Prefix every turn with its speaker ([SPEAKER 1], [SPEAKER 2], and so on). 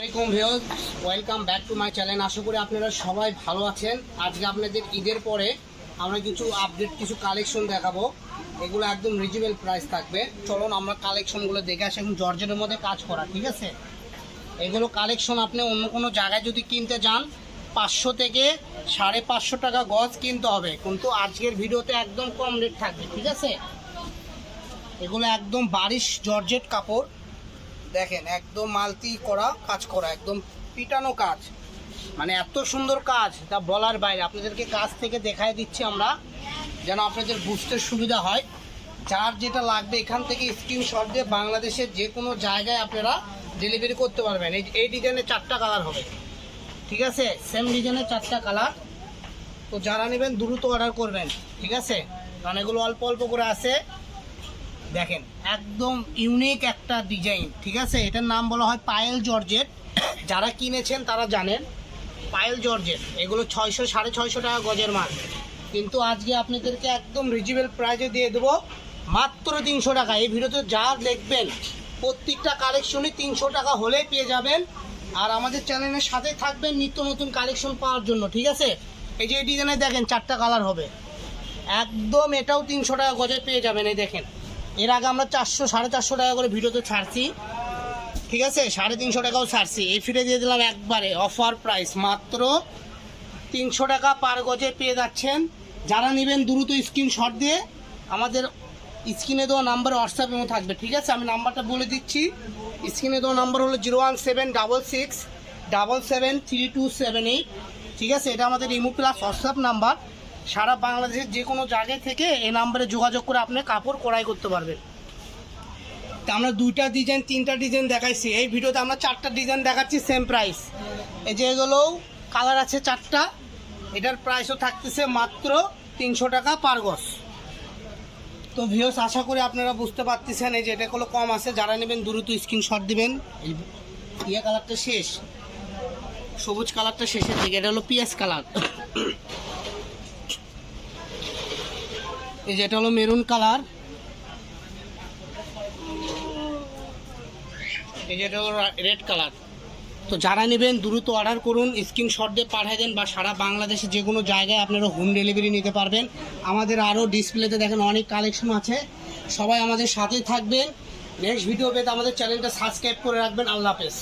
[SPEAKER 1] আসসালামাইকুম views welcome back to my channel আশা করি আপনারা সবাই ভালো আছেন। আজকে আপনাদের ঈদের পরে আমরা কিছু আপডেট কিছু কালেকশন দেখাবো। এগুলো একদম রিজনেবল প্রাইস থাকবে। চলুন আমরা কালেকশনগুলো দেখে আসি এখন জর্জেটের মধ্যে কাজ করা, ঠিক আছে? এগুলো কালেকশন আপনি অন্য কোনো জায়গায় যদি কিনতে যান, পাঁচশো থেকে সাড়ে পাঁচশো টাকা গজ কিনতে হবে। কিন্তু আজকের ভিডিওতে একদম কম রেট থাকবে, ঠিক আছে? এগুলো একদম বারিশ জর্জেট কাপড়। দেখেন, একদম মালতি করা কাজ করা, একদম পিটানো কাজ। মানে এত সুন্দর কাজ, তা বলার বাইরে। আপনাদেরকে কাজ থেকে দেখাই দিচ্ছি আমরা, যেন আপনাদের বুঝতে সুবিধা হয়। যার যেটা লাগবে, এখান থেকে স্ক্রিনশট দিয়ে বাংলাদেশের যে কোনো জায়গায় আপনারা ডেলিভারি করতে পারবেন। এই ডিজাইনের চারটা কালার হবে। ঠিক আছে? সেম ডিজাইনের চারটা কালার তো যারা নেবেন, দ্রুত অর্ডার করবেন। ঠিক আছে? কারণ এগুলো অল্প অল্প করে আছে। দেখেন, একদম ইউনিক একটা ডিজাইন ঠিক আছে? এটার নাম বলা হয় পায়েল জর্জেট। যারা কিনেছেন তারা জানেন, পায়েল জর্জেট, এগুলো ছয়শো, সাড়ে ছয়শো টাকা গজের মাল। কিন্তু আজকে আপনাদেরকে একদম রিজনেবল প্রাইজে দিয়ে দেবো, মাত্র তিনশো টাকা। এই ভিডিওতে যা দেখবেন, প্রত্যেকটা কালেকশনই তিনশো টাকা হলেই পেয়ে যাবেন। আর আমাদের চ্যানেলের সাথে থাকবেন নিত্য নতুন কালেকশন পাওয়ার জন্য, ঠিক আছে? এই যে এই ডিজাইনে দেখেন, চারটা কালার হবে। একদম এটাও তিনশো টাকা গজে পেয়ে যাবেন, এই দেখেন। এর আগে আমরা চারশো, সাড়ে চারশো টাকা করে ভিডিওতে ছাড়ছি। ঠিক আছে? সাড়ে তিনশো টাকাও ছাড়ছি। এই ফিরে দিয়ে দিলাম একবারে অফার প্রাইস মাত্র তিনশো টাকা পার গজে পেয়ে যাচ্ছেন। যারা নেবেন, দ্রুত স্ক্রিনশট দিয়ে আমাদের স্ক্রিনে দেওয়া নাম্বার হোয়াটসঅ্যাপেও থাকবে। ঠিক আছে? আমি নাম্বারটা বলে দিচ্ছি। স্ক্রিনে দেওয়া নাম্বার হলো zero one seven double six double seven three two seven eight ঠিক আছে? এটা আমাদের ইমো প্লাস হোয়াটসঅ্যাপ নাম্বার সারা বাংলাদেশের যে কোনো জায়গায় থেকে এই নাম্বারে যোগাযোগ করে আপনি কাপড় ক্রয় করতে পারবেন। তা আমরা দুইটা ডিজাইন, তিনটা ডিজাইন দেখাইছি। এই ভিডিওতে আমরা চারটা ডিজাইন দেখাচ্ছি সেম প্রাইস এই যে এগুলোও কালার আছে চারটা। এটার প্রাইসও থাকতেছে মাত্র তিনশো টাকা পার গজ। তো ভিউস আশা করি আপনারা বুঝতে পারতেছেন এই যে এটা কোনো কম আছে। যারা নেবেন দ্রুত স্ক্রিনশট দিবেন। এই ইয়ে কালারটা শেষ। সবুজ কালারটা শেষের দিকে। এটা হলো পিএস কালার এই যে এটা হলো মেরুন কালার। এই যে এটা হলো রেড কালার। তো যারা নেবেন, দ্রুত অর্ডার করুন, স্ক্রিনশট দিয়ে পাঠিয়ে দেন বা সারা বাংলাদেশে যে কোনো জায়গায় আপনারা হোম ডেলিভারি নিতে পারবেন। আমাদের আরও ডিসপ্লেতে দেখেন অনেক কালেকশন আছে। সবাই আমাদের সাথেই থাকবেন। নেক্সট ভিডিও পেতে আমাদের চ্যানেলটা সাবস্ক্রাইব করে রাখবেন। আল্লাহ হাফেজ।